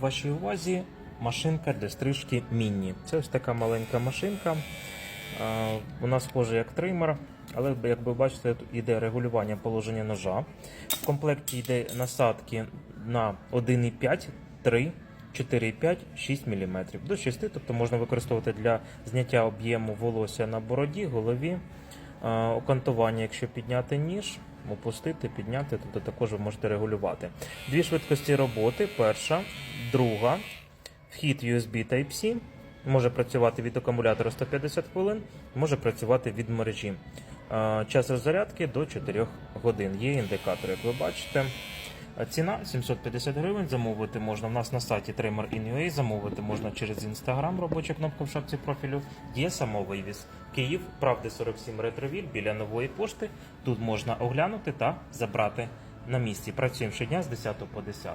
Вашій увазі машинка для стрижки міні. Це ось така маленька машинка. Вона схожа як тример, але як ви бачите, тут іде регулювання положення ножа. В комплекті йде насадки на 1,5, 3, 4,5, 6 мм. До 6, тобто можна використовувати для зняття об'єму волосся на бороді, голові, окантування, якщо підняти ніж, опустити, підняти, тобто також ви можете регулювати. Дві швидкості роботи. Перша, друга, вхід USB Type-C. Може працювати від акумулятора 150 хвилин, може працювати від мережі. Е, Час роззарядки до 4 годин. Є індикатор, як ви бачите. Ціна 750 гривень. Замовити можна. в нас на сайті Tramer.in.ua замовити можна через інстаграм. робоча кнопка в шапці профілю. Є самовивіз. Київ, правди 47 ретровіль біля нової пошти. Тут можна оглянути та забрати на місці. Працюємо щодня з 10 по 10.